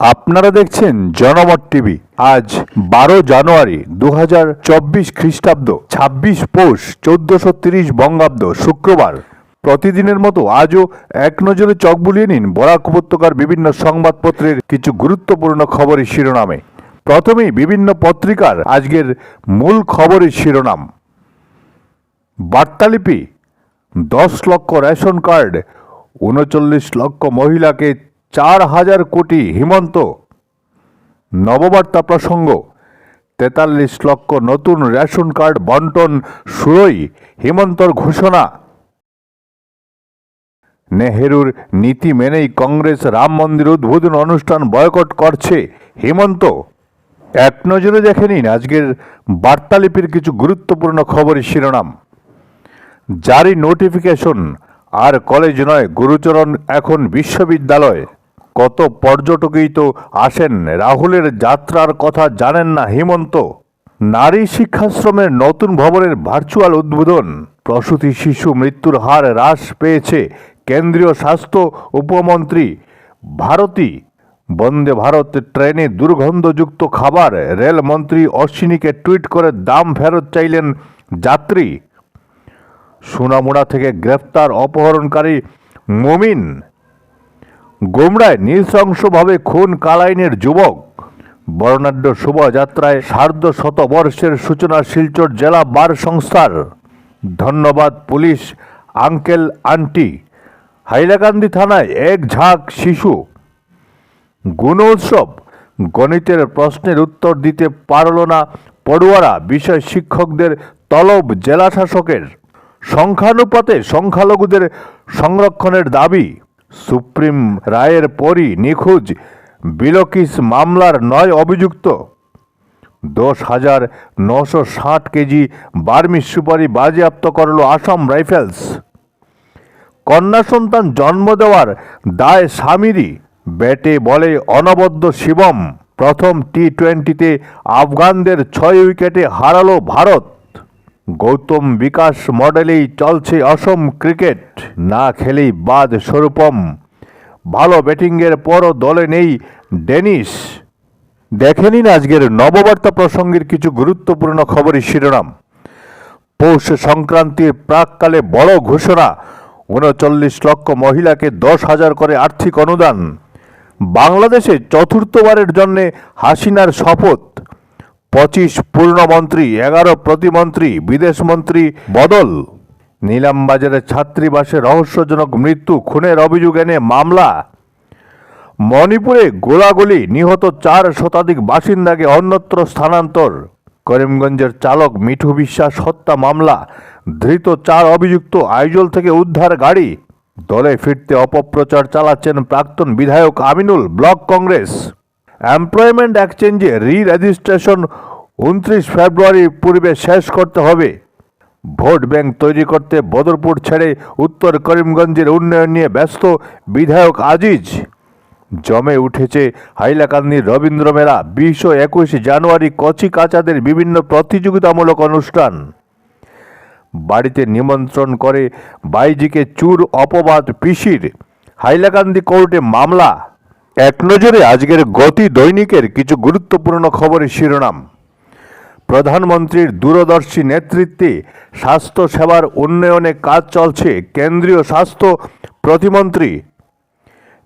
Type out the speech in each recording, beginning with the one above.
আপনারা দেখছেন জনমত টিভি। আজ বারো জানুয়ারি দু হাজার চব্বিশ খ্রিস্টাব্দ, ছাব্বিশ পৌষ, চোদ্দশো তিরিশ বঙ্গাব্দ, শুক্রবার। প্রতিদিনের মতো আজও এক নজরে চোখ বুলিয়ে নিন বরাক উপত্যকার বিভিন্ন সংবাদপত্রের কিছু গুরুত্বপূর্ণ খবরের শিরোনামে। প্রথমেই বিভিন্ন পত্রিকার আজকের মূল খবরের শিরোনাম। বার্তালিপি, দশ লক্ষ রেশন কার্ড, উনচল্লিশ লক্ষ মহিলাকে চার হাজার কোটি হিমন্ত। নববার্তা প্রসঙ্গ, তেতাল্লিশ লক্ষ নতুন রেশন কার্ড বন্টন শুরুই হিমন্তর ঘোষণা। নেহেরুর নীতি মেনেই কংগ্রেস রাম মন্দির উদ্বোধন অনুষ্ঠান বয়কট করছে হিমন্ত। এক নজরে দেখে নিন আজকের বার্তালিপির কিছু গুরুত্বপূর্ণ খবরের শিরোনাম। জারি নোটিফিকেশন, আর কলেজ নয়, গুরুচরণ এখন বিশ্ববিদ্যালয়। কত পর্যটকই তো আসেন? রাহুলের যাত্রার কথা জানেন না হিমন্ত। নারী শিক্ষাশ্রমের নতুন ভবনের ভার্চুয়াল উদ্বোধন। প্রসূতি শিশু মৃত্যুর হার হ্রাস পেয়েছে কেন্দ্রীয় স্বাস্থ্য উপমন্ত্রী। ভারতী, বন্দে ভারত ট্রেনে দুর্গন্ধযুক্ত খাবার। রেলমন্ত্রী অশ্বিনীকে টুইট করে দাম ফেরত চাইলেন যাত্রী। সোনামুড়া থেকে গ্রেফতার অপহরণকারী মুমিন। গোমরায় নৃশংসভাবে খুন কালাইনের যুবক। বর্ণাঢ্য শোভাযাত্রায় সার্ধ শতবর্ষের সূচনা শিলচর জেলা বার সংস্থার। ধন্যবাদ পুলিশ আঙ্কেল আন্টি। হাইলাকান্দি থানায় এক ঝাঁক শিশু। গুণ উৎসব। গণিতের প্রশ্নের উত্তর দিতে পারল না পড়ুয়ারা বিষয় শিক্ষকদের তলব জেলা শাসকের সংখ্যানুপাতে সংখ্যালঘুদের সংরক্ষণের দাবি। সুপ্রিম রায়ের পরই নিখোঁজ, বিলকিস মামলার নয় অভিযুক্ত। দশ হাজার নশো ষাট কেজি বার্মি সুপারি বাজেয়াপ্ত করল আসাম রাইফেলস। কন্যা সন্তান জন্ম দেওয়ার দায় স্বামীরই, ব্যাটে বলে অনবদ্য শিবম। প্রথম টি টোয়েন্টিতে আফগানদের ছয় উইকেটে হারালো ভারত। গৌতম বিকাশ মডেলেই চলছে অসম ক্রিকেট। না খেলেই বাদ স্বরূপম। ভালো ব্যাটিংয়ের পরও দলে নেই ডেনিস। দেখে নিন আজকের নববার্তা প্রসঙ্গের কিছু গুরুত্বপূর্ণ খবরের শিরোনাম। পৌষ সংক্রান্তির প্রাককালে বড় ঘোষণা। উনচল্লিশ লক্ষ মহিলাকে দশ হাজার করে আর্থিক অনুদান। বাংলাদেশে চতুর্থবারের জন্যে হাসিনার শপথ। পঁচিশ পূর্ণমন্ত্রী, এগারো প্রতিমন্ত্রী বিদেশমন্ত্রী বদল। নিলামবাজারের ছাত্রীবাসে রহস্যজনক মৃত্যু, খুনের অভিযোগ এনে মামলা। মণিপুরে গোলাগুলি, নিহত চার শতাধিক বাসিন্দাকে অন্যত্র স্থানান্তর। করিমগঞ্জের চালক মিঠু বিশ্বাস হত্যা মামলা। ধৃত চার অভিযুক্ত আইজল থেকে উদ্ধার গাড়ি। দলে ফিরতে অপপ্রচার চালাচ্ছেন প্রাক্তন বিধায়ক আমিনুল, ব্লক কংগ্রেস। এমপ্লয়মেন্ট এক্সচেঞ্জে রি রেজিস্ট্রেশন উনত্রিশ ফেব্রুয়ারি পূর্বে শেষ করতে হবে। ভোট ব্যাংক তৈরি করতে বদরপুর ছেড়ে উত্তর করিমগঞ্জের উন্নয়ন নিয়ে ব্যস্ত বিধায়ক আজিজ। জমে উঠেছে হাইলাকান্দির রবীন্দ্র মেলা, বিশ ও একুশ জানুয়ারি কচি কাচাদের বিভিন্ন প্রতিযোগিতামূলক অনুষ্ঠান। বাড়িতে নিমন্ত্রণ করে বাইজিকে চুর অপবাদ পিসির। হাইলাকান্দি কোর্টে মামলা। এক নজরে আজকের গতি দৈনিকের কিছু গুরুত্বপূর্ণ খবরের শিরোনাম। প্রধানমন্ত্রীর দূরদর্শী নেতৃত্বে স্বাস্থ্য সেবার উন্নয়নে কাজ চলছে কেন্দ্রীয় স্বাস্থ্য প্রতিমন্ত্রী।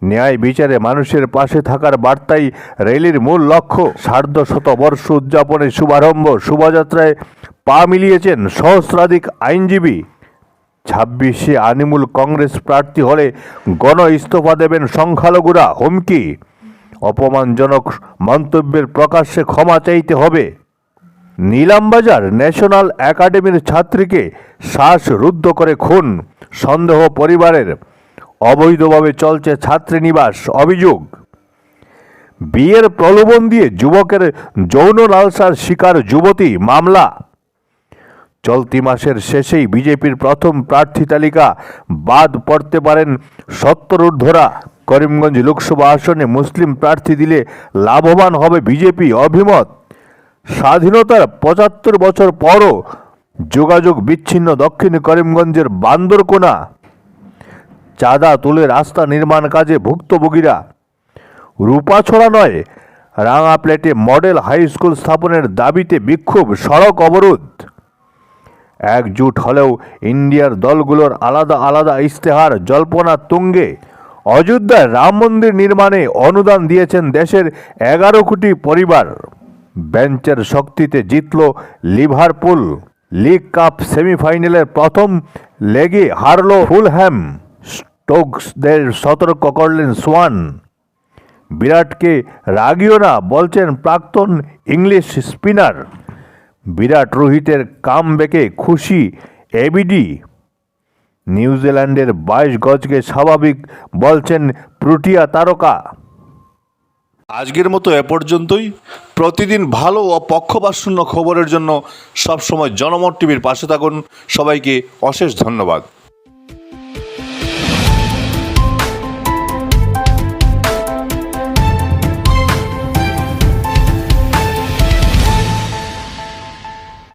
ন্যায় বিচারে মানুষের পাশে থাকার বার্তাই র্যালির মূল লক্ষ্য। সার্ধ শতবর্ষ উদযাপনের শুভারম্ভ শোভাযাত্রায় পা মিলিয়েছেন সহস্রাধিক আইনজীবী। ছাব্বিশে আনিমুল কংগ্রেস প্রার্থী হলে গণ ইস্তফা দেবেন সংখ্যালঘুরা, হুমকি। অপমানজনক মন্তব্যের প্রকাশ্যে ক্ষমা চাইতে হবে। নীলামবাজার ন্যাশনাল একাডেমির ছাত্রীকে শ্বাসরুদ্ধ করে খুন, সন্দেহ পরিবারের। অবৈধভাবে চলছে ছাত্রীনিবাস অভিযোগ। বিয়ের প্রলোভন দিয়ে যুবকের যৌন লালসার শিকার যুবতী, মামলা। চলতি মাসের শেষেই বিজেপির প্রথম প্রার্থী তালিকা বাদ পড়তে পারেন সত্তরূর্ধরা করিমগঞ্জ লোকসভা আসনে মুসলিম প্রার্থী দিলে লাভবান হবে বিজেপি অভিমত। স্বাধীনতার পঁচাত্তর বছর পরও যোগাযোগ বিচ্ছিন্ন দক্ষিণ করিমগঞ্জের বান্দরকোনা। চাঁদা তুলে রাস্তা নির্মাণ কাজে ভুক্তভোগীরা। রূপাছড়া নয় রাঙা প্লেটে মডেল হাই স্কুল স্থাপনের দাবিতে বিক্ষোভ, সড়ক অবরোধ। একজুট হলেও ইন্ডিয়ার দলগুলোর আলাদা আলাদা ইশতেহার জল্পনা তুঙ্গে। অযোধ্যায় রাম মন্দির নির্মাণে অনুদান দিয়েছেন দেশের এগারো কোটি পরিবার। বেঞ্চের শক্তিতে জিতল লিভারপুল। লিগ কাপ সেমিফাইনালের প্রথম লেগে হারল ফুলহ্যাম। স্টোকসদের সতর্ক করলেন সোয়ান। বিরাটকে রাগিও না বলছেন প্রাক্তন ইংলিশ স্পিনার। বিরাট রোহিতের কাম বেঁকে খুশি এবিডি। নিউজিল্যান্ডের বাইশ গজকে স্বাভাবিক বলছেন প্রুটিয়া তারকা। আজকের মতো এ পর্যন্তই। প্রতিদিন ভালো ও পক্ষপাতশূন্য খবরের জন্য সবসময় জনমত টিভির পাশে থাকুন। সবাইকে অশেষ ধন্যবাদ।